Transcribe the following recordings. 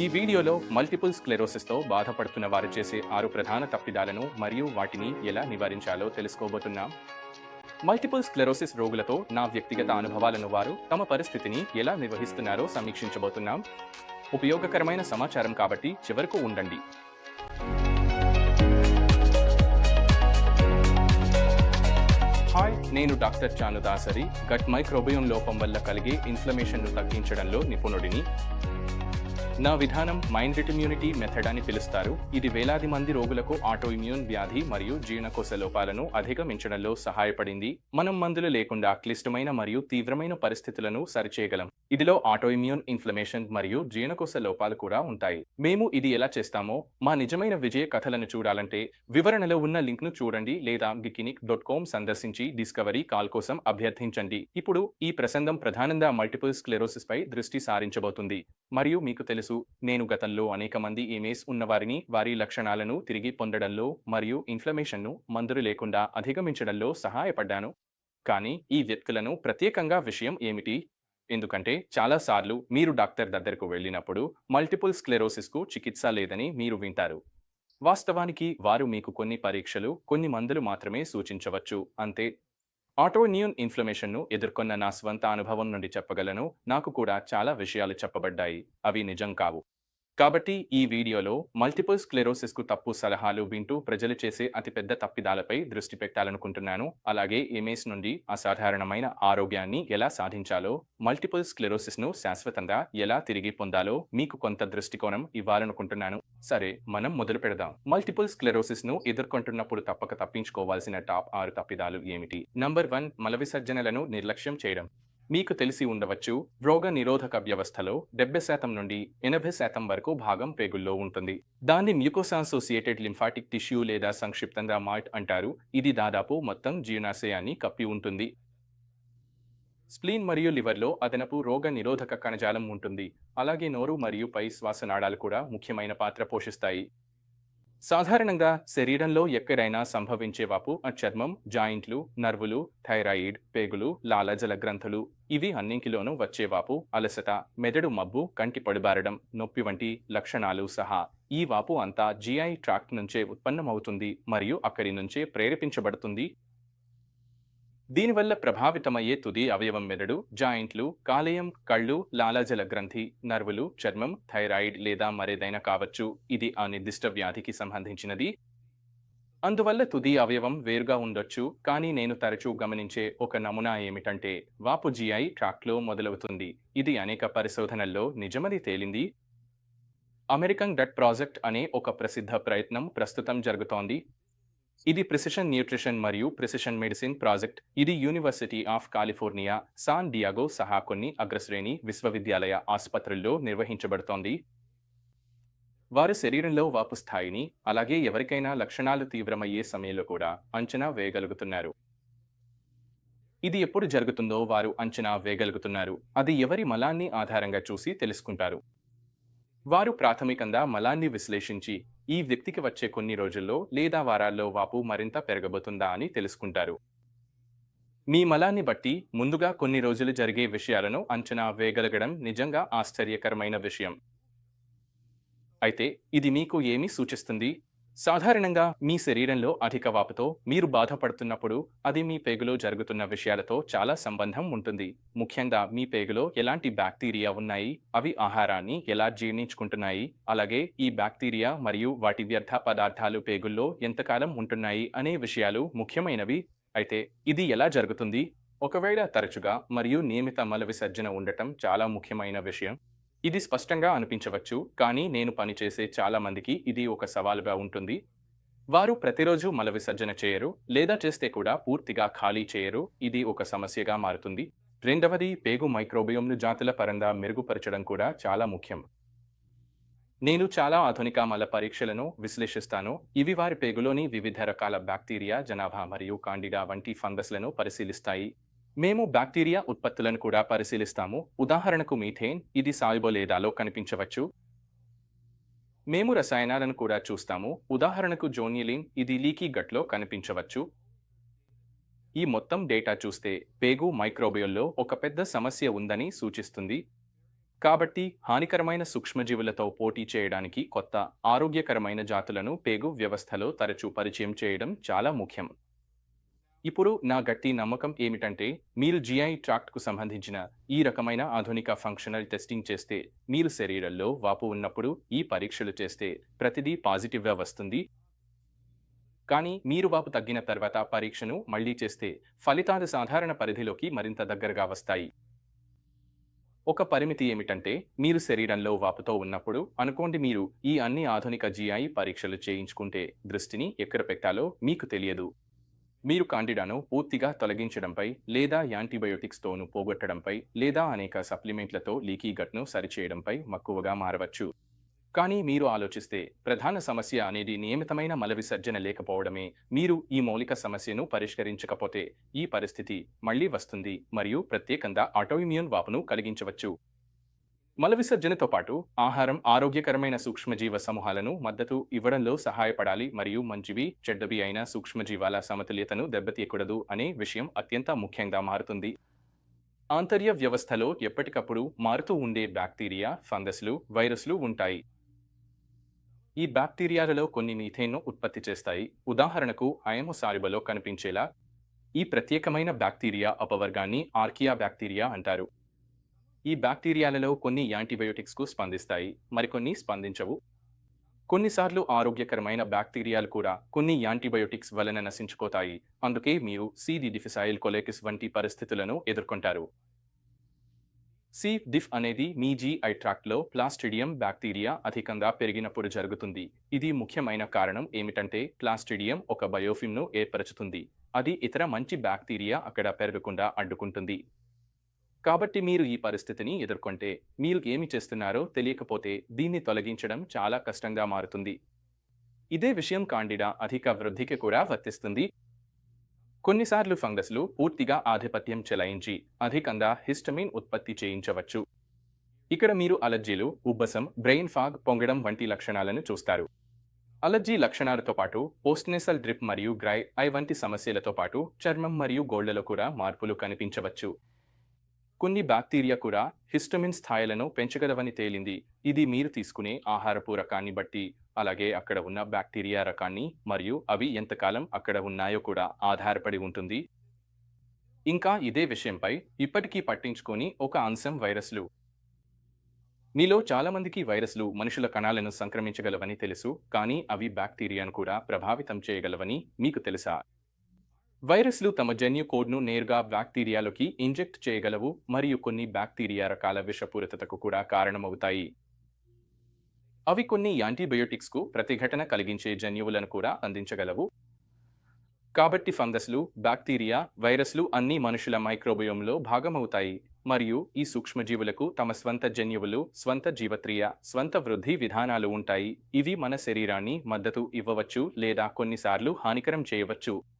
ఈ వీడియోలో మల్టిపుల్ స్క్లెరోసిస్తో బాధపడుతున్న వారు చేసే ఆరు ప్రధాన తప్పిదాలను మరియు వాటిని ఎలా నివారించాలో తెలుసుకోబోతున్నాం. మల్టిపుల్ స్క్లెరోసిస్ రోగులతో నా వ్యక్తిగత అనుభవాలను వారు తమ పరిస్థితిని ఎలా నిర్వహిస్తున్నారో సమీక్షించబోతున్నాం. ఉపయోగకరమైన సమాచారం కాబట్టి చివరకు ఉండండి. హాయ్ నేను doctor Chanu Dasari gut microbiome లోపం వల్ల కలిగే ఇన్ఫ్లమేషన్ను తగ్గించడంలో నిపుణుడిని. నా విధానం మైండ్ ఇమ్యూనిటీ మెథడ్ అని పిలుస్తారు. ఇది వేలాది మంది రోగులకు ఆటో ఇమ్యూన్ వ్యాధి మరియు జీర్ణకోశ లోపాలను అధిగమించడంలో సహాయపడింది. మనం మందులు లేకుండా క్లిష్టమైన మరియు తీవ్రమైన పరిస్థితులను సరిచేయగలం. ఇదిలో ఆటో ఇమ్యూన్ ఇన్ఫ్లమేషన్ మరియు జీర్ణకోశ లోపాలు కూడా ఉంటాయి. మేము ఇది ఎలా చేస్తామో మా నిజమైన విజయ కథలను చూడాలంటే వివరణలో ఉన్న లింక్ను చూడండి లేదా గికినిక్ డాట్ కామ్ సందర్శించి డిస్కవరీ కాల్ కోసం అభ్యర్థించండి. ఇప్పుడు ఈ ప్రసంగం ప్రధానంగా మల్టిపుల్ స్క్లెరోసిస్ పై దృష్టి సారించబోతుంది. మరియు మీకు తెలుసు నేను గతంలో అనేక మంది ఈమేస్ ఉన్నవారిని వారి లక్షణాలను తిరిగి పొందడంలో మరియు ఇన్ఫ్లమేషన్ను మందులు లేకుండా అధిగమించడంలో సహాయపడ్డాను. కానీ ఈ వ్యక్తులను ప్రత్యేకంగా విషయం ఏమిటి? ఎందుకంటే చాలాసార్లు మీరు డాక్టర్ దగ్గరకు వెళ్ళినప్పుడు మల్టిపుల్ స్క్లెరోసిస్కు చికిత్స లేదని మీరు వింటారు. వాస్తవానికి వారు మీకు కొన్ని పరీక్షలు కొన్ని మందులు మాత్రమే సూచించవచ్చు. అంతే. ఆటోన్యూన్ ఇన్ఫ్లమేషన్ను ఎదుర్కొన్న నా స్వంత అనుభవం నుండి చెప్పగలను. నాకు కూడా చాలా విషయాలు చెప్పబడ్డాయి. అవి నిజం కావు. కాబట్టి ఈ వీడియోలో మల్టిపుల్ స్క్లెరోసిస్కు తప్పు సలహాలు వింటూ ప్రజలు చేసే అతిపెద్ద తప్పిదాలపై దృష్టి పెట్టాలనుకుంటున్నాను. అలాగే ఎంఏస్ నుండి అసాధారణమైన ఆరోగ్యాన్ని ఎలా సాధించాలో మల్టిపుల్ స్క్లెరోసిస్ను శాశ్వతంగా ఎలా తిరిగి పొందాలో మీకు కొంత దృష్టికోణం ఇవ్వాలనుకుంటున్నాను. సరే మనం మొదలు పెడదాం. మల్టిపుల్ స్క్లెరోసిస్ను ఎదుర్కొంటున్నప్పుడు తప్పక తప్పించుకోవాల్సిన టాప్ ఆరు తప్పిదాలు ఏమిటి? నంబర్ వన్ మల విసర్జనలను నిర్లక్ష్యం చేయడం. మీకు తెలిసి ఉండవచ్చు రోగ నిరోధక వ్యవస్థలో డెబ్బై శాతం నుండి ఎనభై శాతం వరకు భాగం పేగుల్లో ఉంటుంది. దాన్ని మ్యూకోసాన్సోసియేటెడ్ లింఫాటిక్ టిష్యూ లేదా సంక్షిప్తంగా మాట్ అంటారు. ఇది దాదాపు మొత్తం జీర్ణాశయాన్ని కప్పి ఉంటుంది. స్ప్లీన్ మరియు లివర్లో అదనపు రోగ నిరోధక కణజాలం ఉంటుంది. అలాగే నోరు మరియు పై శ్వాసనాళాలు కూడా ముఖ్యమైన పాత్ర పోషిస్తాయి. సాధారణంగా శరీరంలో ఎక్కడైనా సంభవించే వాపు చర్మం జాయింట్లు నర్వులు థైరాయిడ్ పేగులు లాలజల గ్రంథులు ఇవి అన్నింటిలోనూ వచ్చేవాపు అలసట మెదడు మబ్బు కంటి పొడిబారడం నొప్పి వంటి లక్షణాలు సహా. ఈ వాపు అంతా జిఐ ట్రాక్ట్ నుంచే ఉత్పన్నమవుతుంది మరియు అక్కడి నుంచే ప్రేరేపించబడుతుంది. దీనివల్ల ప్రభావితమయ్యే తుది అవయవం మెదడు జాయింట్లు కాలేయం కళ్ళు లాలాజల గ్రంథి నర్వులు చర్మం థైరాయిడ్ లేదా మరేదైనా కావచ్చు. ఇది ఆ నిర్దిష్ట వ్యాధికి సంబంధించినది. అందువల్ల తుది అవయవం వేరుగా ఉండొచ్చు. కానీ నేను తరచూ గమనించే ఒక నమూనా ఏమిటంటే వాపు జిఐ ట్రాక్లో మొదలవుతుంది. ఇది అనేక పరిశోధనల్లో నిజమది తేలింది. అమెరికన్ డట్ ప్రాజెక్ట్ అనే ఒక ప్రసిద్ధ ప్రయత్నం ప్రస్తుతం జరుగుతోంది. ఇది ప్రిసిషన్ న్యూట్రిషన్ మరియు ప్రిసిషన్ మెడిసిన్ ప్రాజెక్ట్. ఇది university of California San Diego సహా కొన్ని అగ్రశ్రేణి విశ్వవిద్యాలయ ఆసుపత్రుల్లో నిర్వహించబడుతోంది. వారి శరీరంలో వాపు స్థాయిని అలాగే ఎవరికైనా లక్షణాలు తీవ్రమయ్యే సమయంలో కూడా అంచనా వేయగలుగుతున్నారు. ఇది ఎప్పుడు జరుగుతుందో వారు అంచనా వేయగలుగుతున్నారు. అది ఎవరి మలాన్ని ఆధారంగా చూసి తెలుసుకుంటారు. వారు ప్రాథమికంగా మలాన్ని విశ్లేషించి ఈ వ్యక్తికి వచ్చే కొన్ని రోజుల్లో లేదా వారాల్లో వాపు మరింత పెరగబోతుందా అని తెలుసుకుంటారు. మీ మలాన్ని బట్టి ముందుగా కొన్ని రోజులు జరిగే విషయాలను అంచనా వేయగలగడం నిజంగా ఆశ్చర్యకరమైన విషయం. అయితే ఇది మీకు ఏమి సూచిస్తుంది? సాధారణంగా మీ శరీరంలో అధిక వాపుతో మీరు బాధపడుతున్నప్పుడు అది మీ పేగులో జరుగుతున్న విషయాలతో చాలా సంబంధం ఉంటుంది. ముఖ్యంగా మీ పేగులో ఎలాంటి బ్యాక్టీరియా ఉన్నాయి? అవి ఆహారాన్ని ఎలా జీర్ణించుకుంటున్నాయి? అలాగే ఈ బ్యాక్టీరియా మరియు వాటి వ్యర్థ పదార్థాలు పేగుల్లో ఎంతకాలం ఉంటున్నాయి అనే విషయాలు ముఖ్యమైనవి. అయితే ఇది ఎలా జరుగుతుంది? ఒకవేళ తరచుగా మరియు నియమిత మల విసర్జన ఉండటం చాలా ముఖ్యమైన విషయం. ఇది స్పష్టంగా అనిపించవచ్చు కానీ నేను పనిచేసే చాలా మందికి ఇది ఒక సవాలుగా ఉంటుంది. వారు ప్రతిరోజు మల విసర్జన చేయరు లేదా చేస్తే కూడా పూర్తిగా ఖాళీ చేయరు. ఇది ఒక సమస్యగా మారుతుంది. రెండవది పేగు మైక్రోబియంను జాతుల పరంగా మెరుగుపరచడం కూడా చాలా ముఖ్యం. నేను చాలా ఆధునిక మల పరీక్షలను విశ్లేషిస్తాను. ఇవి వారి పేగులోని వివిధ రకాల బ్యాక్టీరియా జనాభా మరియు కాండిడా వంటి ఫంగస్లను పరిశీలిస్తాయి. మేము బ్యాక్టీరియా ఉత్పత్తులను కూడా పరిశీలిస్తాము. ఉదాహరణకు మీథేన్ ఇది సాల్బోలేదాలో కనిపించవచ్చు. మేము రసాయనాలను కూడా చూస్తాము. ఉదాహరణకు జోనియలిన్ ఇది లీకీ గట్లో కనిపించవచ్చు. ఈ మొత్తం డేటా చూస్తే పేగు మైక్రోబియోల్లో ఒక పెద్ద సమస్య ఉందని సూచిస్తుంది. కాబట్టి హానికరమైన సూక్ష్మజీవులతో పోటీ చేయడానికి కొత్త ఆరోగ్యకరమైన జాతులను పేగు వ్యవస్థలో తరచూ పరిచయం చేయడం చాలా ముఖ్యం. ఇప్పుడు నా గట్టి నమ్మకం ఏమిటంటే మీరు జిఐ ట్రాక్ట్కు సంబంధించిన ఈ రకమైన ఆధునిక ఫంక్షనల్ టెస్టింగ్ చేస్తే మీరు శరీరంలో వాపు ఉన్నప్పుడు ఈ పరీక్షలు చేస్తే ప్రతిదీ పాజిటివ్గా వస్తుంది. కానీ మీరు వాపు తగ్గిన తర్వాత పరీక్షను మళ్ళీ చేస్తే ఫలితాలు సాధారణ పరిధిలోకి మరింత దగ్గరగా వస్తాయి. ఒక పరిమితి ఏమిటంటే మీరు శరీరంలో వాపుతో ఉన్నప్పుడు అనుకోండి మీరు ఈ అన్ని ఆధునిక జిఐ పరీక్షలు చేయించుకుంటే దృష్టిని ఎక్కడ పెట్టాలో మీకు తెలియదు. మీరు కాండిడాను పూర్తిగా తొలగించడంపై లేదా యాంటీబయోటిక్స్తోను పోగొట్టడంపై లేదా అనేక సప్లిమెంట్లతో లీకీ గట్ను సరిచేయడంపై మక్కువగా మారవచ్చు. కానీ మీరు ఆలోచిస్తే ప్రధాన సమస్య అనేది నియమితమైన మల విసర్జన లేకపోవడమే. మీరు ఈ మౌలిక సమస్యను పరిష్కరించకపోతే ఈ పరిస్థితి మళ్ళీ వస్తుంది మరియు ప్రత్యేకంగా ఆటోఇమ్యూన్ వాపును కలిగించవచ్చు. మల విసర్జనతో పాటు ఆహారం ఆరోగ్యకరమైన సూక్ష్మజీవ సమూహాలను మద్దతు ఇవ్వడంలో సహాయపడాలి మరియు మంచివి చెడ్డవి అయిన సూక్ష్మజీవాల సమతుల్యతను దెబ్బతీయకూడదు అనే విషయం అత్యంత ముఖ్యంగా మారుతుంది. ఆంతర్య వ్యవస్థలో ఎప్పటికప్పుడు మారుతూ ఉండే బ్యాక్టీరియా ఫంగస్లు వైరస్లు ఉంటాయి. ఈ బ్యాక్టీరియాలలో కొన్ని మీథేన్ను ఉత్పత్తి చేస్తాయి. ఉదాహరణకు అయమోసారిబలో కనిపించేలా ఈ ప్రత్యేకమైన బ్యాక్టీరియా అపవర్గాన్ని ఆర్కియా బ్యాక్టీరియా అంటారు. ఈ బ్యాక్టీరియాలలో కొన్ని యాంటీబయోటిక్స్కు స్పందిస్తాయి మరికొన్ని స్పందించవు. కొన్నిసార్లు ఆరోగ్యకరమైన బ్యాక్టీరియాలు కూడా కొన్ని యాంటీబయోటిక్స్ వలన నశించుకోతాయి అందుకే మీరు సిడి డిఫిసైల్ కొలేకిస్ వంటి పరిస్థితులను ఎదుర్కొంటారు. సి డిఫ్ అనేది మీ జీఐ ట్రాక్ట్లో ప్లాస్టిడియం బ్యాక్టీరియా అధికంగా పెరిగినప్పుడు జరుగుతుంది. ఇది ముఖ్యమైన కారణం ఏమిటంటే ప్లాస్టిడియం ఒక బయోఫిమ్ను ఏర్పరచుతుంది. అది ఇతర మంచి బ్యాక్టీరియా అక్కడ పెరగకుండా అడ్డుకుంటుంది. కాబట్టి మీరు ఈ పరిస్థితిని ఎదుర్కొంటే మీరు ఏమి చేస్తున్నారో తెలియకపోతే దీన్ని తొలగించడం చాలా కష్టంగా మారుతుంది. ఇదే విషయం కాండిడా అధిక వృద్ధికి కూడా వర్తిస్తుంది. కొన్నిసార్లు ఫంగస్లు పూర్తిగా ఆధిపత్యం చెలాయించి అధికంగా హిస్టమిన్ ఉత్పత్తి చేయించవచ్చు. ఇక్కడ మీరు అలర్జీలు ఉబ్బసం బ్రెయిన్ ఫాగ్ పొంగడం వంటి లక్షణాలను చూస్తారు. అలర్జీ లక్షణాలతో పాటు పోస్ట్నేసల్ డ్రిప్ మరియు గ్రై ఐ వంటి సమస్యలతో పాటు చర్మం మరియు గోళ్ళలో కూడా మార్పులు కనిపించవచ్చు. కొన్ని బ్యాక్టీరియా కూడా హిస్టమిన్ స్థాయిలను పెంచగలవని తేలింది. ఇది మీరు తీసుకునే ఆహారపు రకాన్ని బట్టి అలాగే అక్కడ ఉన్న బ్యాక్టీరియా రకాన్ని మరియు అవి ఎంతకాలం అక్కడ ఉన్నాయో కూడా ఆధారపడి ఉంటుంది. ఇంకా ఇదే విషయంపై ఇప్పటికీ పట్టించుకొని ఒక అంశం వైరస్లు. మీలో చాలామందికి వైరస్లు మనుషుల కణాలను సంక్రమించగలవని తెలుసు కానీ అవి బ్యాక్టీరియాను కూడా ప్రభావితం చేయగలవని మీకు తెలుసా? వైరస్లు తమ జన్యు కోడ్ను నేరుగా బ్యాక్టీరియాలోకి ఇంజెక్ట్ చేయగలవు మరియు కొన్ని బ్యాక్టీరియా రకాల విషపూరితతకు కూడా కారణమవుతాయి. అవి కొన్ని యాంటీబయోటిక్స్కు ప్రతిఘటన కలిగించే జన్యువులను కూడా అందించగలవు. కాబట్టి ఫంగస్లు బ్యాక్టీరియా వైరస్లు అన్ని మనుషుల మైక్రోబయోమ్లో భాగమవుతాయి మరియు ఈ సూక్ష్మజీవులకు తమ స్వంత జన్యువులు స్వంత జీవక్రియ స్వంత వృద్ధి విధానాలు ఉంటాయి. ఇవి మన శరీరాన్ని మద్దతు ఇవ్వవచ్చు లేదా కొన్నిసార్లు హానికరం చేయవచ్చు.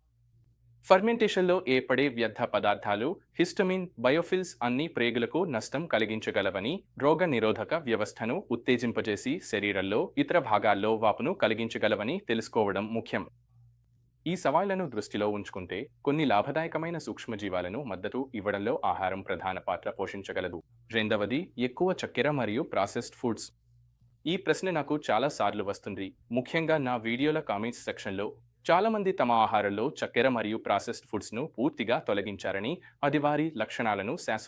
ఫర్మెంటేషన్లో ఏర్పడే వ్యర్థ పదార్థాలు హిస్టమిన్ బయోఫిల్స్ అన్ని ప్రేగులకు నష్టం కలిగించగలవని రోగ నిరోధక వ్యవస్థను ఉత్తేజింపజేసి శరీరంలో ఇతర భాగాల్లో వాపును కలిగించగలవని తెలుసుకోవడం ముఖ్యం. ఈ సవాళ్ళను దృష్టిలో ఉంచుకుంటే కొన్ని లాభదాయకమైన సూక్ష్మజీవాలను మద్దతు ఇవ్వడంలో ఆహారం ప్రధాన పాత్ర పోషించగలదు. రెండవది ఎక్కువ చక్కెర మరియు ప్రాసెస్డ్ ఫుడ్స్. ఈ ప్రశ్న నాకు చాలా సార్లు వస్తుంది. ముఖ్యంగా నా వీడియోల కామెంట్స్ సెక్షన్లో చాలామంది తమ ఆహారంలో చక్కెర మరియు ప్రాసెస్డ్ ఫుడ్స్ను పూర్తిగా తొలగించారని అది వారి లక్షణాలను శాశ్వత